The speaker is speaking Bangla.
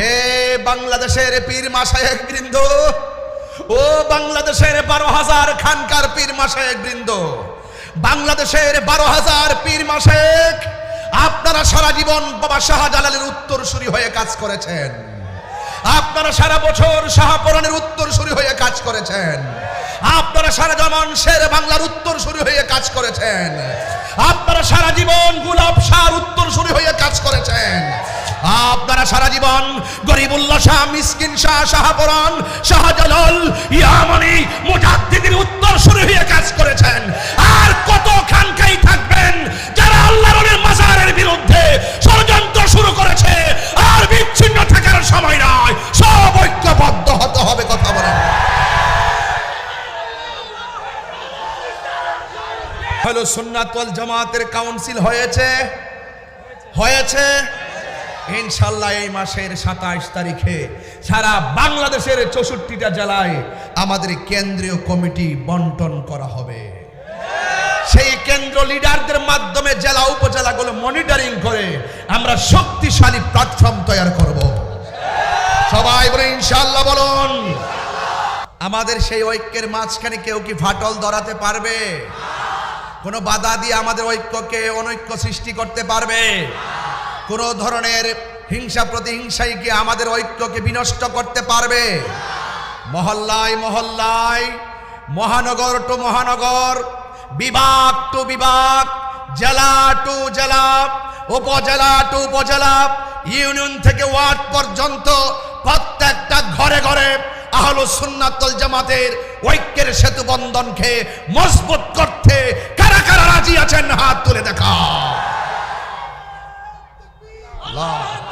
হে বাংলাদেশের পীর মাসায়েক বৃন্দ, ও বাংলাদেশের বারো হাজার খানকার পীর মাসায়েক বৃন্দ, বাংলাদেশের বারো হাজার পীর মাসায়েক আপনারা সারা জীবন বাবা শাহজালালের উত্তরসূরি হয়ে কাজ করেছেন। আপনারা সারা বছর শাহপরানের উত্তরসূরি হয়ে কাজ করেছেন। আপনারা সারা জমান শের বাংলার উত্তরসূরি হয়ে কাজ করেছেন। আপনারা সারা জীবন গুলাব শাহর আপনারা সারা জীবন গরিবুল্লাহ শাহ, মিসকিন শাহ শাহপরান শাহজালাল, ইয়ামানি, মুজাদ্দিদের উত্তরসূরি হয়ে কাজ করেছেন। আর কত খানকাই থাকবেন যারা আল্লাহর মাজারের বিরুদ্ধে ষড়যন্ত্র শুরু করেছে, আর বিচ্ছিন্ন থাকার সময় নয়। সব ঐক্যবদ্ধ হতে হবে কথা বলেন। হলো সুন্নাতল জামাতের কাউন্সিল হয়েছে? হয়েছে? ইনশাল্লাহ এই মাসের সাতাইশ তারিখে সারা বাংলাদেশের চৌষট্টিটা জেলায় আমাদের কেন্দ্রীয় কমিটি বন্টন করা হবে। সেই কেন্দ্র লিডারদের মাধ্যমে জেলা উপজেলাগুলো মনিটরিং করে আমরা শক্তিশালী প্ল্যাটফর্ম তৈরি করব। সবাই বলে ইনশাল্লাহ বলুন। আমাদের সেই ঐক্যের মাঝখানে কেউ কি ফাটল ধরাতে পারবে? কোনো বাধা দিয়ে আমাদের ঐক্যকে অনৈক্য সৃষ্টি করতে পারবে? কোনো ধরনের হিংসা প্রতিহিংসাই কি আমাদের ঐক্যকে বিনষ্ট করতে পারবে? মহল্লায় মহল্লায়, মহানগর টু মহানগর, বিভাগ টু বিভাগ, জেলা টু জেলা, উপজেলা টু উপজেলা, ইউনিয়ন থেকে ওয়ার্ড পর্যন্ত প্রত্যেকটা ঘরে ঘরে আহলো সুন্নাতুল জামাতের ঐক্যের সেতু বন্ধনকে মজবুত করতে কারা কারা রাজি আছেন হাত তুলে দেখা Ah.